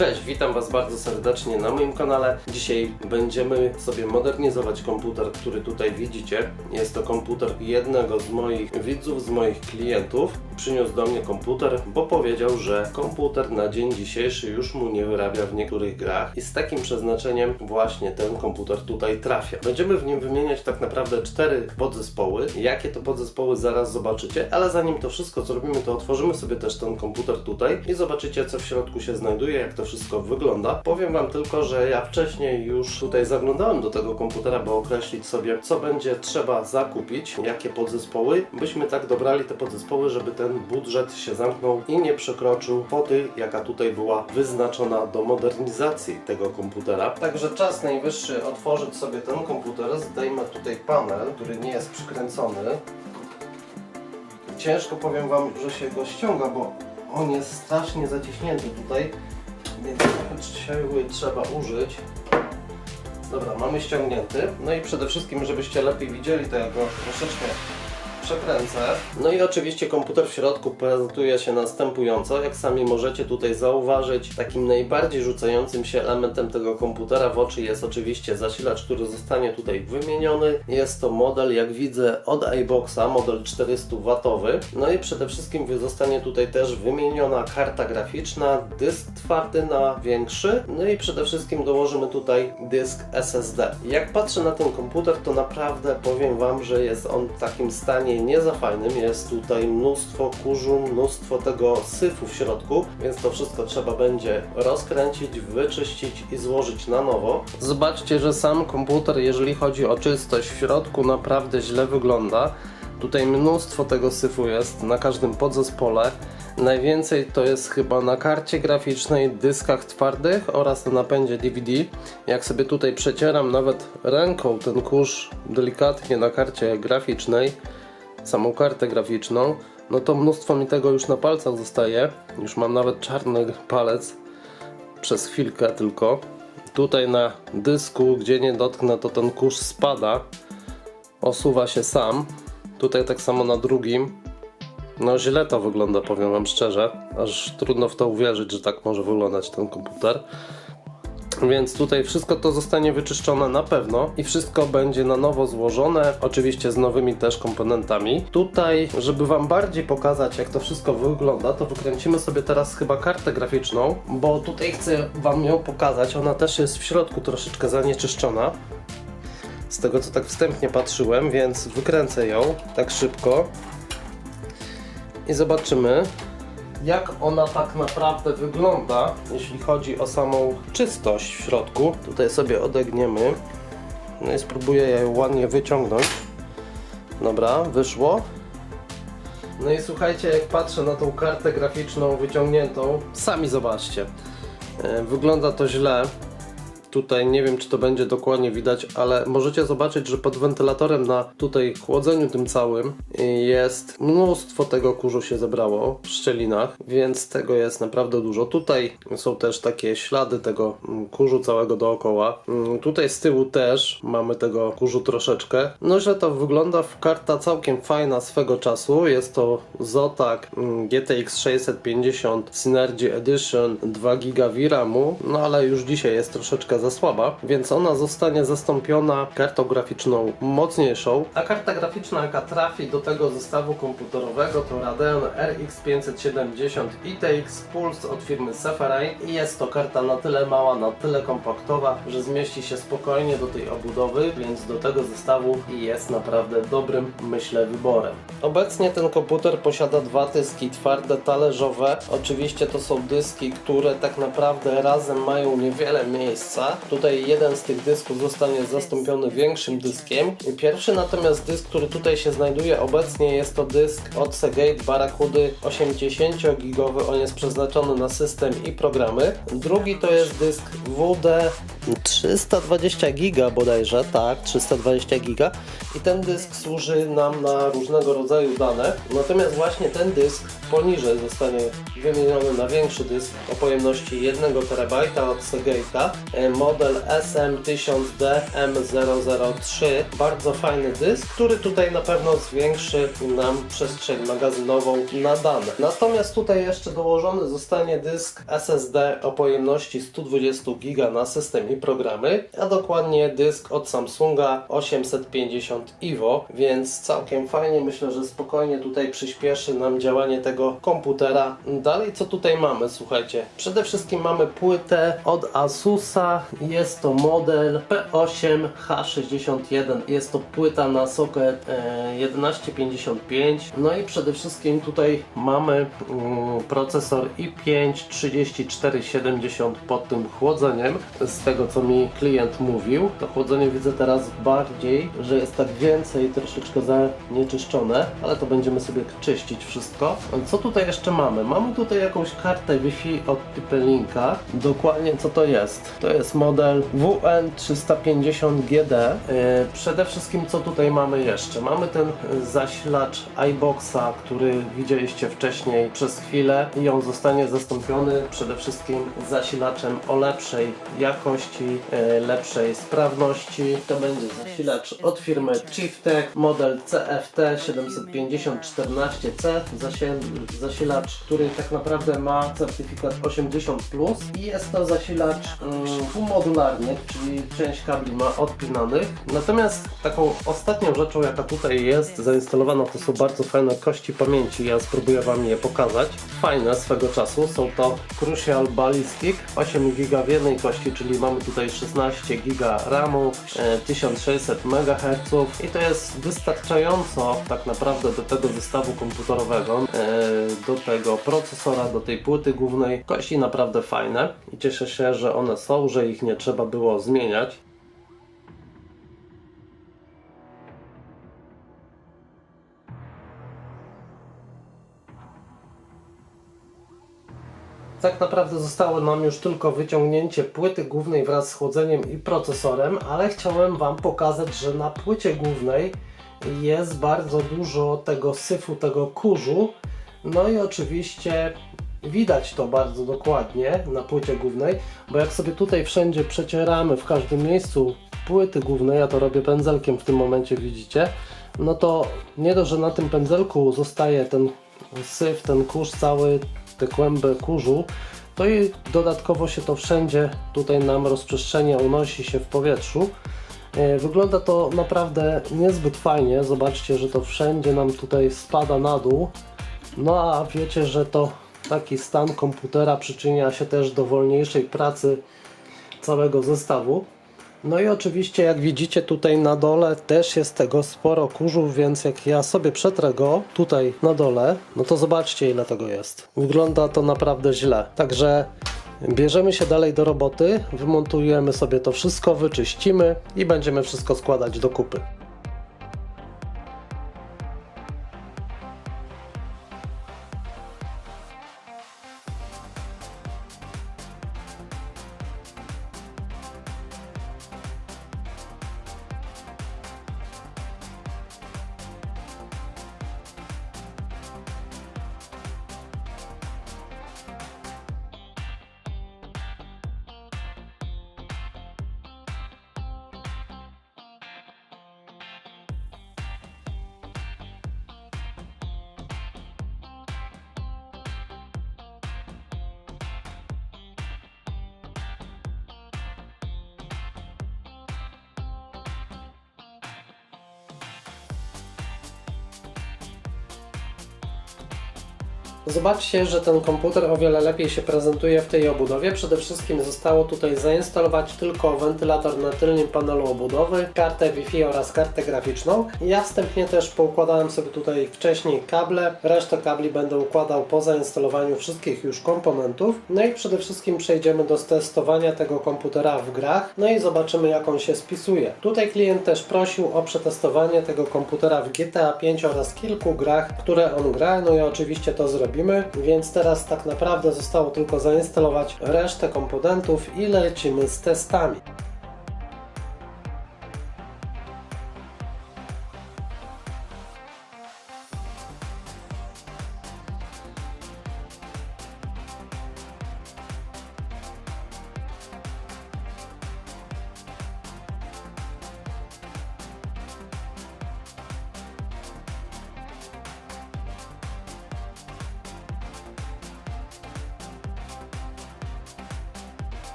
Cześć, witam Was bardzo serdecznie na moim kanale. Dzisiaj będziemy sobie modernizować komputer, który tutaj widzicie. Jest to komputer jednego z moich widzów, z moich klientów. Przyniósł do mnie komputer, bo powiedział, że komputer na dzień dzisiejszy już mu nie wyrabia w niektórych grach i z takim przeznaczeniem właśnie ten komputer tutaj trafia. Będziemy w nim wymieniać tak naprawdę cztery podzespoły. Jakie to podzespoły zaraz zobaczycie, ale zanim to wszystko zrobimy, to otworzymy sobie też ten komputer tutaj i zobaczycie co w środku się znajduje, jak to wszystko wygląda. Powiem Wam tylko, że ja wcześniej już tutaj zaglądałem do tego komputera, by określić sobie, co będzie trzeba zakupić, jakie podzespoły, byśmy tak dobrali te podzespoły, żeby ten budżet się zamknął i nie przekroczył kwoty, jaka tutaj była wyznaczona do modernizacji tego komputera. Także czas najwyższy otworzyć sobie ten komputer, zdejmę tutaj panel, który nie jest przykręcony. Ciężko powiem Wam, że się go ściąga, bo on jest strasznie zaciśnięty tutaj, więc siły trzeba użyć. Dobra, mamy ściągnięty. No i przede wszystkim, żebyście lepiej widzieli, to ja go troszeczkę przekręcę. No i oczywiście komputer w środku prezentuje się następująco. Jak sami możecie tutaj zauważyć, takim najbardziej rzucającym się elementem tego komputera w oczy jest oczywiście zasilacz, który zostanie tutaj wymieniony. Jest to model, jak widzę, od iBoxa, model 400W. No i przede wszystkim zostanie tutaj też wymieniona karta graficzna, dysk twardy na większy. No i przede wszystkim dołożymy tutaj dysk SSD. Jak patrzę na ten komputer, to naprawdę powiem Wam, że jest on w takim stanie nie za fajnym. Jest tutaj mnóstwo kurzu, mnóstwo tego syfu w środku, więc to wszystko trzeba będzie rozkręcić, wyczyścić i złożyć na nowo. Zobaczcie, że sam komputer, jeżeli chodzi o czystość w środku, naprawdę źle wygląda. Tutaj mnóstwo tego syfu jest na każdym podzespole. Najwięcej to jest chyba na karcie graficznej, dyskach twardych oraz na napędzie DVD. Jak sobie tutaj przecieram nawet ręką ten kurz delikatnie na karcie graficznej, samą kartę graficzną, no to mnóstwo mi tego już na palcach zostaje. Już mam nawet czarny palec przez chwilkę tylko. Tutaj na dysku, gdzie nie dotknę, to ten kurz spada, osuwa się sam. Tutaj tak samo na drugim. No źle to wygląda, powiem Wam szczerze. Aż trudno w to uwierzyć, że tak może wyglądać ten komputer. Więc tutaj wszystko to zostanie wyczyszczone na pewno i wszystko będzie na nowo złożone, oczywiście z nowymi też komponentami. Tutaj, żeby Wam bardziej pokazać jak to wszystko wygląda, to wykręcimy sobie teraz chyba kartę graficzną, bo tutaj chcę Wam ją pokazać. Ona też jest w środku troszeczkę zanieczyszczona. Z tego co tak wstępnie patrzyłem, więc wykręcę ją tak szybko i zobaczymy jak ona tak naprawdę wygląda, jeśli chodzi o samą czystość w środku. Tutaj sobie odegniemy. No i spróbuję ją ładnie wyciągnąć. Dobra, wyszło. No i słuchajcie, jak patrzę na tą kartę graficzną wyciągniętą, sami zobaczcie. E, Wygląda to źle. Tutaj nie wiem, czy to będzie dokładnie widać, ale możecie zobaczyć, że pod wentylatorem na tutaj chłodzeniu tym całym jest mnóstwo tego kurzu się zebrało w szczelinach, więc tego jest naprawdę dużo. Tutaj są też takie ślady tego mm, kurzu całego dookoła. Mm, Tutaj z tyłu też mamy tego kurzu troszeczkę. No, że to wygląda w karta całkiem fajna swego czasu. Jest to Zotac mm, GTX 650 Synergy Edition 2 GB VRAMu, no ale już dzisiaj jest troszeczkę za słaba, więc ona zostanie zastąpiona kartą graficzną mocniejszą. A karta graficzna, jaka trafi do tego zestawu komputerowego, to Radeon RX 570 ITX Pulse od firmy Seferay i jest to karta na tyle mała, na tyle kompaktowa, że zmieści się spokojnie do tej obudowy, więc do tego zestawu jest naprawdę dobrym, myślę, wyborem. Obecnie ten komputer posiada dwa dyski twarde, talerzowe. Oczywiście to są dyski, które tak naprawdę razem mają niewiele miejsca. Tutaj jeden z tych dysków zostanie zastąpiony większym dyskiem. Pierwszy natomiast dysk, który tutaj się znajduje obecnie jest to dysk od Seagate Barracudy 80 gigowy. On jest przeznaczony na system i programy. Drugi to jest dysk WD 320 giga bodajże, tak, 320 giga i ten dysk służy nam na różnego rodzaju dane. Natomiast właśnie ten dysk poniżej zostanie wymieniony na większy dysk o pojemności 1 TB od Seagate'a. Model SM1000DM003. Bardzo fajny dysk, który tutaj na pewno zwiększy nam przestrzeń magazynową na dane. Natomiast tutaj jeszcze dołożony zostanie dysk SSD o pojemności 120 GB na system i programy, a dokładnie dysk od Samsunga 850 Ivo, więc całkiem fajnie, myślę, że spokojnie tutaj przyspieszy nam działanie tego komputera. Dalej co tutaj mamy, słuchajcie, przede wszystkim mamy płytę od Asusa, jest to model P8H61, jest to płyta na socket e, 1155, no i przede wszystkim tutaj mamy mm, procesor i5 3470 pod tym chłodzeniem, z tego co mi klient mówił, to chłodzenie widzę teraz bardziej, że jest tak więcej, troszeczkę zanieczyszczone, ale to będziemy sobie czyścić wszystko. Co tutaj jeszcze mamy? Mamy tutaj jakąś kartę Wi-Fi od Tipelinka. Dokładnie co to jest? To jest model WN350GD. Yy, Przede wszystkim co tutaj mamy jeszcze? Mamy ten zasilacz iBoxa, który widzieliście wcześniej przez chwilę i on zostanie zastąpiony przede wszystkim zasilaczem o lepszej jakości, yy, lepszej sprawności. To będzie zasilacz od firmy Chieftech, model CFT75014C, zasil, zasilacz, który tak naprawdę ma certyfikat 80+, i jest to zasilacz mm, półmodularny, czyli część kabli ma odpinanych. Natomiast taką ostatnią rzeczą, jaka tutaj jest zainstalowana, to są bardzo fajne kości pamięci. Ja spróbuję Wam je pokazać. Fajne swego czasu. Są to Crucial Ballistic, 8 GB w jednej kości, czyli mamy tutaj 16 GB RAMu, e, 1600 MHz i to jest wystarczająco tak naprawdę do tego zestawu komputerowego, e, do tego procesora, do tej płyty głównej. Kości naprawdę fajne i cieszę się, że one są, że ich nie trzeba było zmieniać. Tak naprawdę zostało nam już tylko wyciągnięcie płyty głównej wraz z chłodzeniem i procesorem, ale chciałem Wam pokazać, że na płycie głównej jest bardzo dużo tego syfu, tego kurzu. No i oczywiście widać to bardzo dokładnie na płycie głównej, bo jak sobie tutaj wszędzie przecieramy w każdym miejscu płyty głównej, ja to robię pędzelkiem w tym momencie widzicie, no to nie dość, że na tym pędzelku zostaje ten syf, ten kurz cały, te kłęby kurzu, to i dodatkowo się to wszędzie tutaj nam rozprzestrzenia, unosi się w powietrzu. E, Wygląda to naprawdę niezbyt fajnie. Zobaczcie, że to wszędzie nam tutaj spada na dół. No a wiecie, że to taki stan komputera przyczynia się też do wolniejszej pracy całego zestawu. No i oczywiście jak widzicie tutaj na dole też jest tego sporo kurzu, więc jak ja sobie przetrę go tutaj na dole, no to zobaczcie ile tego jest. Wygląda to naprawdę źle. Także bierzemy się dalej do roboty, wymontujemy sobie to wszystko, wyczyścimy i będziemy wszystko składać do kupy. Zobaczcie, że ten komputer o wiele lepiej się prezentuje w tej obudowie. Przede wszystkim zostało tutaj zainstalować tylko wentylator na tylnym panelu obudowy, kartę Wi-Fi oraz kartę graficzną. Ja wstępnie też poukładałem sobie tutaj wcześniej kable. Resztę kabli będę układał po zainstalowaniu wszystkich już komponentów. No i przede wszystkim przejdziemy do testowania tego komputera w grach. No i zobaczymy jak on się spisuje. Tutaj klient też prosił o przetestowanie tego komputera w GTA 5 oraz kilku grach, które on gra. No i oczywiście to zrobimy, więc teraz tak naprawdę zostało tylko zainstalować resztę komponentów i lecimy z testami.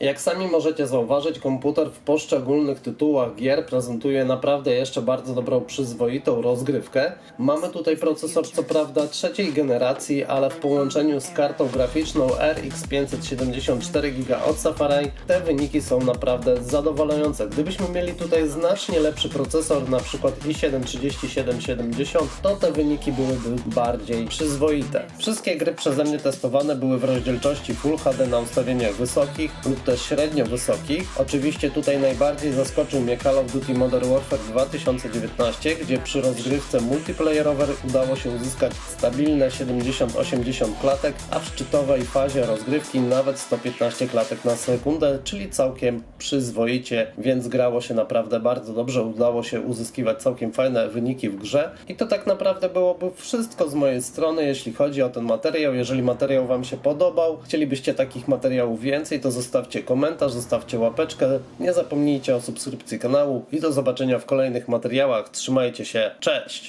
Jak sami możecie zauważyć, komputer w poszczególnych tytułach gier prezentuje naprawdę jeszcze bardzo dobrą, przyzwoitą rozgrywkę. Mamy tutaj procesor co prawda trzeciej generacji, ale w połączeniu z kartą graficzną RX 574 GB od Safari te wyniki są naprawdę zadowalające. Gdybyśmy mieli tutaj znacznie lepszy procesor, na przykład i7 3770, to te wyniki byłyby bardziej przyzwoite. Wszystkie gry przeze mnie testowane były w rozdzielczości Full HD na ustawieniach wysokich lub średnio wysokich. Oczywiście tutaj najbardziej zaskoczył mnie Call of Duty Modern Warfare 2019, gdzie przy rozgrywce multiplayerowej udało się uzyskać stabilne 70-80 klatek, a w szczytowej fazie rozgrywki nawet 115 klatek na sekundę, czyli całkiem przyzwoicie, więc grało się naprawdę bardzo dobrze, udało się uzyskiwać całkiem fajne wyniki w grze i to tak naprawdę byłoby wszystko z mojej strony, jeśli chodzi o ten materiał. Jeżeli materiał Wam się podobał, chcielibyście takich materiałów więcej, to zostawcie komentarz, zostawcie łapeczkę, nie zapomnijcie o subskrypcji kanału i do zobaczenia w kolejnych materiałach. Trzymajcie się, cześć!